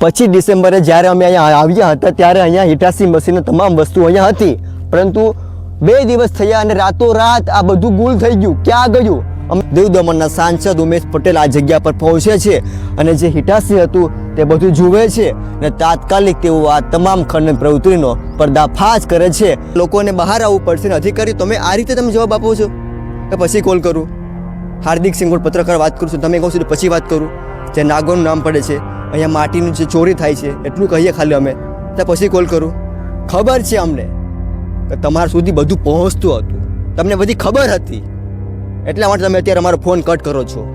પચીસ ડિસેમ્બરે જ્યારે અમે અહીંયા આવ્યા હતા ત્યારે અહીંયા હિટાસી મશીનની તમામ વસ્તુ અહીંયા હતી. પરંતુ બે દિવસ થયા અને રાતોરાત આ બધું ગુલ થઈ ગયું. ક્યાં ગયું? દીવ દમણના સાંસદ ઉમેશ પટેલ આ જગ્યા પર પહોંચે છે અને જે હિટાસી હતું તે બધું જુએ છે અને તાત્કાલિક તેઓ આ તમામ ખંડન પ્રવૃત્તિનો પર્દાફાશ કરે છે. લોકોને બહાર આવવું પડશે નથી અધિકારી તમે આ રીતે તમે જવાબ આપો છો? કે પછી કોલ કરું. હાર્દિક સિંગોડ પત્રકાર વાત કરું છું, તમે કહો છો પછી વાત કરું. જે નાગોનું નામ પડે છે અહીંયા માટીનું જે ચોરી થાય છે, એટલું કહીએ ખાલી અમે. ત્યાં પછી કોલ કરું? ખબર છે અમને કે તમારા સુધી બધું પહોંચતું હતું. તમને બધી ખબર હતી. એટલા માટે તમે અત્યારે અમારો ફોન કટ કરો છો.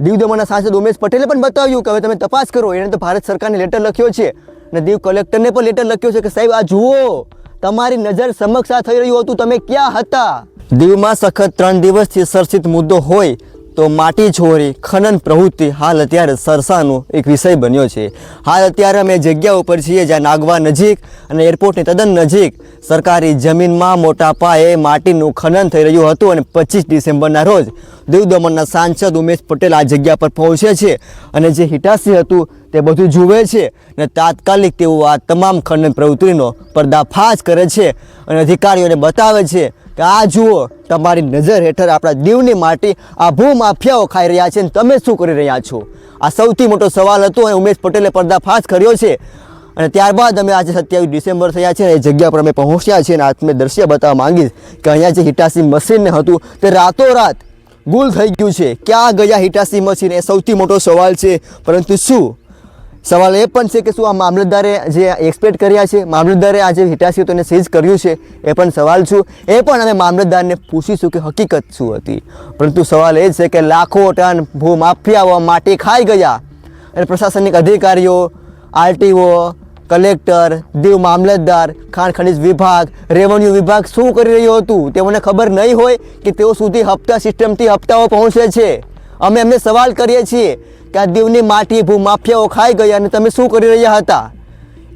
દીવ દમણના સાંસદ ઉમેશ પટેલે પણ બતાવ્યું કે હવે તમે તપાસ કરો. એને તો ભારત સરકારને લેટર લખ્યો છે. અને દીવ કલેક્ટરને પણ લેટર લખ્યો છે કે સાહેબ, આ જુઓ, તમારી નજર સમક્ષ આ થઈ રહ્યું હતું. તમે ક્યાં હતા? દીવમાં સખત ત્રણ દિવસથી ચર્ચિત મુદ્દો હોય તો માટી છોરી, ખનન પ્રવૃત્તિ હાલ અત્યારે સરસાનો એક વિષય બન્યો છે. હાલ અત્યારે અમે જગ્યા ઉપર છીએ જ્યાં નાગવા નજીક અને એરપોર્ટની તદ્દન નજીક સરકારી જમીનમાં મોટા પાયે માટીનું ખનન થઈ રહ્યું હતું અને પચીસ ડિસેમ્બરના રોજ દીવ દમણના સાંસદ ઉમેશ પટેલ આ જગ્યા પર પહોંચે છે અને જે હિટાસી હતું તે બધું જુએ છે અને તાત્કાલિક તેઓ આ તમામ ખનન પ્રવૃત્તિનો પર્દાફાશ કરે છે અને અધિકારીઓને બતાવે છે કે આ જુઓ, તમારી નજર હેઠળ આપણા દીવની માટી આ ભૂમાફિયાઓ ખાઈ રહ્યા છે અને તમે શું કરી રહ્યા છો? આ સૌથી મોટો સવાલ હતો અને ઉમેશ પટેલે પર્દાફાશ કર્યો છે. અને ત્યારબાદ અમે આજે સત્યાવીસ ડિસેમ્બર થયા છે અને એ જગ્યા પર અમે પહોંચ્યા છીએ અને આ તમે દ્રશ્ય બતાવવા માંગીશ કે અહીંયા જે હિટાસી મશીન હતું તે રાતોરાત ગુલ થઈ ગયું છે. ક્યાં ગયા હિટાસી મશીન? એ સૌથી મોટો સવાલ છે. પરંતુ શું? સવાલ એ પણ છે કે શું આ મામલતદારે જે એક્સપેક્ટ કર્યા છે, મામલતદારે આ જે હિટાસી તેને સીઝ કર્યું છે, એ પણ સવાલ છું. એ પણ અમે મામલતદારને પૂછીશું કે હકીકત શું હતી. પરંતુ સવાલ એ છે કે લાખો ટન ભૂ માફિયાઓ માટી ખાઈ ગયા. અને પ્રશાસનિક અધિકારીઓ, આરટીઓ, કલેક્ટર, દીવ મામલતદાર, ખાણ ખનિજ વિભાગ, રેવન્યુ વિભાગ શું કરી રહ્યું હતું તેઓને ખબર નહીં હોય કે તેઓ સુધી હપ્તા સિસ્ટમથી હપ્તાઓ પહોંચે છે. અમે એમને સવાલ કરીએ છીએ કે આ દીવની માટી, ભૂમાફિયાઓ ખાઈ ગયા અને તમે શું કરી રહ્યા હતા?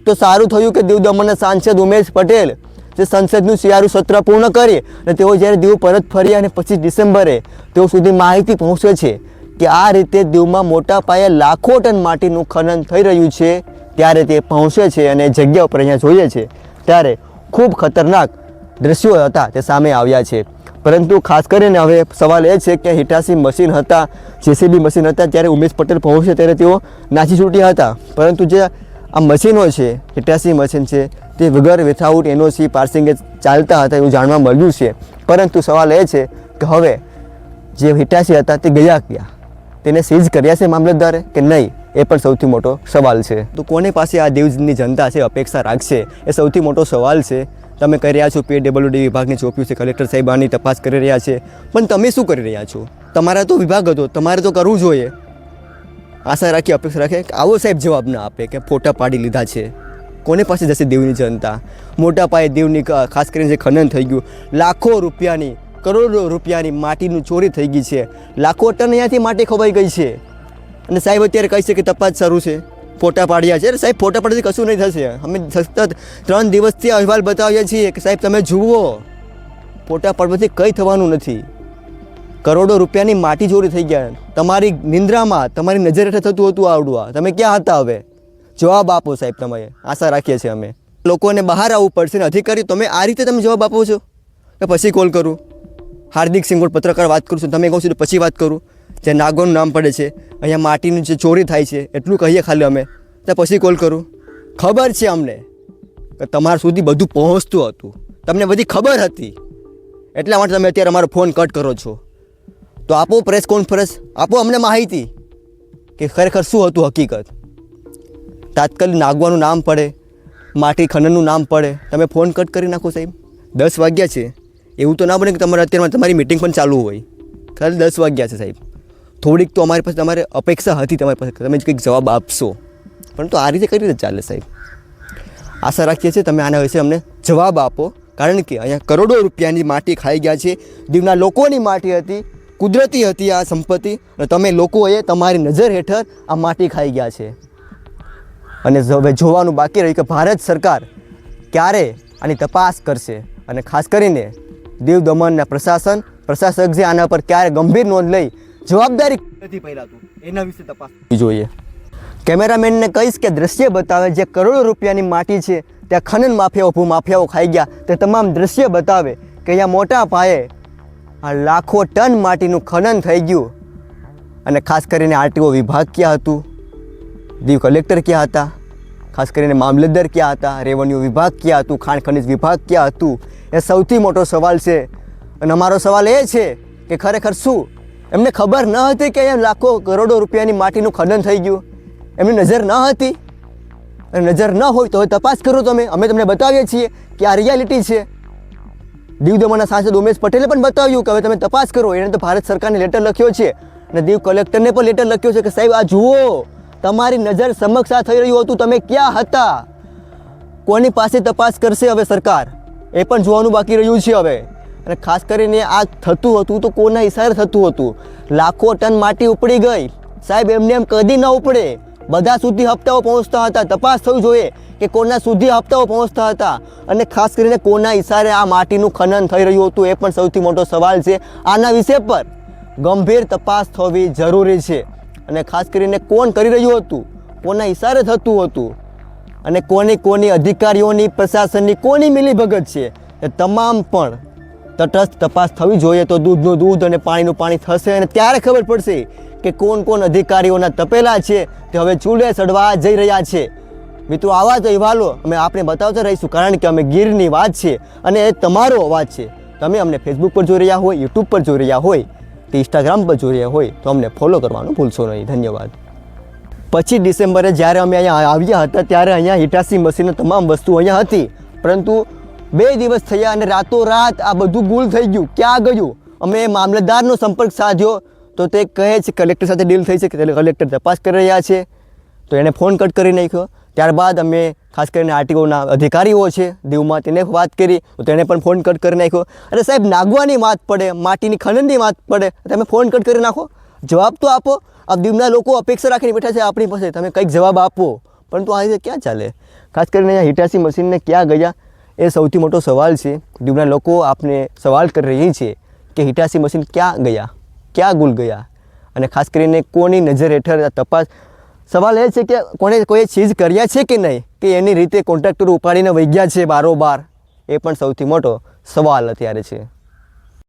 તો સારું થયું કે દીવ દમણના સાંસદ ઉમેશ પટેલ, જે સંસદનું શિયાળુ સત્ર પૂર્ણ કરી અને તેઓ જ્યારે દીવ પરત ફર્યા અને પચીસ ડિસેમ્બરે તેઓ સુધી માહિતી પહોંચે છે કે આ રીતે દીવમાં મોટા પાયે લાખો ટન માટીનું ખનન થઈ રહ્યું છે, ત્યારે તે પહોંચે છે અને જગ્યા ઉપર અહીંયા જોઈએ છે. ત્યારે ખૂબ ખતરનાક દ્રશ્યો હતા તે સામે આવ્યા છે. પરંતુ ખાસ કરીને હવે સવાલ એ છે કે હિટાસી મશીન હતા, જેસીબી મશીન હતા ત્યારે ઉમેશ પટેલ પહોંચે ત્યારે તેઓ નાચી છૂટ્યા હતા. પરંતુ જે આ મશીનો છે હિટાસી મશીન છે, તે વગર વિથઆઉટ એનઓસી પાર્સિંગે ચાલતા હતા એવું જાણવા મળ્યું છે. પરંતુ સવાલ એ છે કે હવે જે હિટાસી હતા તે ગયા ક્યાં? તેને સીઝ કર્યા છે મામલતદારે કે નહીં? એ પણ સૌથી મોટો સવાલ છે. તો કોને પાસે આ દેવની જનતા છે, અપેક્ષા રાખશે? એ સૌથી મોટો સવાલ છે તમે કરી રહ્યા છો પી ડબલ્યુ ડી વિભાગની ચોપ્યું છે, કલેક્ટર સાહેબ આની તપાસ કરી રહ્યા છે. પણ તમે શું કરી રહ્યા છો? તમારા તો વિભાગ હતો, તમારે તો કરવું જોઈએ. આશા રાખી, અપેક્ષા રાખે કે આવો સાહેબ જવાબ ના આપે કે ફોટા પાડી લીધા છે. કોને પાસે જશે દેવની જનતા? મોટા પાયે દેવની ખાસ કરીને જે ખનન થઈ ગયું, લાખો રૂપિયાની, કરોડો રૂપિયાની માટીનું ચોરી થઈ ગઈ છે. લાખો ટન અહીંયાથી માટી ખવાઈ ગઈ છે. અને સાહેબ અત્યારે કહી છે કે તપાસ શરૂ છે. ફોટા પાડ્યા છે. સાહેબ, ફોટા પાડવાથી કશું નહીં થશે. અમે સતત ત્રણ દિવસથી અહેવાલ બતાવીએ છીએ કે સાહેબ, તમે જુઓ. ફોટા પાડવાથી કંઈ થવાનું નથી. કરોડો રૂપિયાની માટી ચોરી થઈ ગયા. તમારી નિંદ્રામાં, તમારી નજર હેઠળ થતું હતું આવડું આ તમે ક્યાં હતા હવે? જવાબ આપો સાહેબ તમે આશા રાખીએ છીએ અમે. લોકોને બહાર આવવું પડશે ને અધિકારી તમે આ રીતે તમે જવાબ આપો છો? કે પછી કોલ કરું. હાર્દિક સિંગોડ પત્રકાર વાત કરું છું. તમે કહો છો પછી વાત કરું. જે નાગોનું નામ પડે છે, અહીંયા માટીની જે ચોરી થાય છે, એટલું કહીએ ખાલી અમે. ત્યાં પછી કોલ કરું. ખબર છે અમને કે તમારા સુધી બધું પહોંચતું હતું. તમને બધી ખબર હતી. એટલા માટે તમે અત્યારે અમારો ફોન કટ કરો છો. તો આપો પ્રેસ કોન્ફરન્સ, આપો અમને માહિતી કે ખરેખર શું હતું હકીકત. તાત્કાલિક નાગવાનું નામ પડે, માટી ખનનનું નામ પડે. તમે ફોન કટ કરી નાખો સાહેબ. દસ વાગ્યા છે. એવું તો ના બને કે તમારે અત્યારે તમારી મિટિંગ પણ ચાલુ હોય. ખાલી દસ વાગ્યા છે સાહેબ. થોડીક તો અમારી પાસે તમારે અપેક્ષા હતી તમારી પાસે, તમે તમે કંઈક જવાબ આપશો. પરંતુ આ રીતે કઈ રીતે ચાલે સાહેબ? આશા રાખીએ છીએ તમે આના વિશે અમને જવાબ આપો. કારણ કે અહીંયા કરોડો રૂપિયાની માટી ખાઈ ગયા છે. દીવના લોકોની માટી હતી, કુદરતી હતી આ સંપત્તિ. અને તમે લોકોએ તમારી નજર હેઠળ આ માટી ખાઈ ગયા છે. અને હવે જોવાનું બાકી રહ્યું કે ભારત સરકાર ક્યારે આની તપાસ કરશે. અને ખાસ કરીને દીવ દમણના પ્રશાસન, પ્રશાસક જે આના પર ક્યારે ગંભીર નોંધ લઈ જવાબદારી નથી પહેલાં એના વિશે તપાસ. જોઈએ. કેમેરામેનને કહીશ કે દ્રશ્ય બતાવે જે કરોડો રૂપિયાની માટી છે ત્યાં ખનન માફિયાઓ ભૂ માફિયાઓ ખાઈ ગયા. તે તમામ દ્રશ્ય બતાવે કે અહીંયા મોટા પાયે આ લાખો ટન માટીનું ખનન થઈ ગયું. અને ખાસ કરીને આરટીઓ વિભાગ ક્યાં હતું? દીવ કલેક્ટર ક્યાં હતા? ખાસ કરીને મામલતદાર ક્યાં હતા? રેવન્યુ વિભાગ ક્યાં હતું? ખાણ ખનિજ વિભાગ ક્યાં હતું? એ સૌથી મોટો સવાલ છે. અને અમારો સવાલ એ છે કે ખરેખર શું એમને ખબર ન હતી કે અહીંયા લાખો કરોડો રૂપિયાની માટીનું ખનન થઈ ગયું. એમની નજર ન હતી. અને નજર ન હોય તો હવે તપાસ કરો તમે. અમે તમને બતાવીએ છીએ કે આ રિયાલિટી છે. દીવ દમણના સાંસદ ઉમેશ પટેલે પણ બતાવ્યું કે હવે તમે તપાસ કરો. એને તો ભારત સરકારને લેટર લખ્યો છે. અને દીવ કલેક્ટરને પણ લેટર લખ્યો છે કે સાહેબ, આ જુઓ. તમારી નજર સમક્ષ આ થઈ રહ્યું હતું. તમે ક્યાં હતા? કોની પાસે તપાસ કરશે હવે સરકાર? એ પણ જોવાનું બાકી રહ્યું છે હવે. અને ખાસ કરીને આ થતું હતું તો કોના ઇશારે થતું હતું? લાખો ટન માટી ઉપડી ગઈ. સાહેબ, એમને એમ કદી ન ઉપડે. બધા સુધી હપ્તાઓ પહોંચતા હતા. તપાસ થવી જોઈએ કે કોના સુધી હપ્તાઓ પહોંચતા હતા. અને ખાસ કરીને કોના ઇશારે આ માટીનું ખનન થઈ રહ્યું હતું એ પણ સૌથી મોટો સવાલ છે આના વિષય પર. ગંભીર તપાસ થવી જરૂરી છે. અને ખાસ કરીને કોણ કરી રહ્યું હતું? કોના ઇશારે થતું હતું? અને કોની કોની અધિકારીઓની, પ્રશાસનની કોની મિલીભગત છે? એ તમામ પણ તટસ્થ તપાસ થવી જોઈએ તો દૂધનું દૂધ અને પાણીનું પાણી થશે અને ત્યારે ખબર પડશે કે કોણ કોણ અધિકારીઓના તપેલા છે તે હવે ચૂલે ચડવા જઈ રહ્યા છે. મિત્રો, આવા તો અહેવાલો અમે આપણે બતાવતા રહીશું કારણ કે અમે ગીરની વાત છે અને એ તમારો અવાજ છે. તમે અમને ફેસબુક પર જોઈ રહ્યા હોય યુટ્યુબ પર જોઈ રહ્યા હોય, કે ઇન્સ્ટાગ્રામ પર જોઈ રહ્યા હોય, તો અમને ફોલો કરવાનું ભૂલશો નહીં. ધન્યવાદ. પચીસ ડિસેમ્બરે જ્યારે અમે અહીંયા આવ્યા હતા, ત્યારે અહીંયા હિટાસી મશીનની તમામ વસ્તુ અહીંયા હતી. પરંતુ બે દિવસ થયા અને રાતોરાત આ બધું ગુલ થઈ ગયું. ક્યાં ગયું? અમે મામલતદારનો સંપર્ક સાધ્યો. તો તે કહે છે કલેક્ટર સાથે ડીલ થઈ છે કે કલેક્ટર તપાસ કરી રહ્યા છે. તો એણે ફોન કટ કરી નાખ્યો. ત્યારબાદ અમે ખાસ કરીને આરટીઓના અધિકારીઓ છે, દીવમાં તેને વાત કરી. તો તેણે પણ ફોન કટ કરી નાખ્યો. અરે સાહેબ, નાગવાની વાત પડે, માટીની ખનનની વાત પડે. તમે ફોન કટ કરી નાખો. જવાબ તો આપો. આ દીવના લોકો અપેક્ષા રાખીને બેઠા છે આપણી પાસે. તમે કંઈક જવાબ આપો. પરંતુ આ રીતે ક્યાં ચાલે? ખાસ કરીને અહીંયા હિટાસી મશીનને ક્યાં ગયા? એ સૌથી મોટો સવાલ છે. દીવના લોકો આપને સવાલ કરી રહી છે કે હિટાસી મશીન ક્યાં ગયા, ક્યાં ગુલ ગયા? અને ખાસ કરીને કોની નજર હેઠળ તપાસ? સવાલ એ છે કે કોણે કોઈ ચીજ કર્યા છે કે નહીં? કે એની રીતે કોન્ટ્રાક્ટર ઉપાડીને વહી છે બારોબાર? એ પણ સૌથી મોટો સવાલ અત્યારે છે.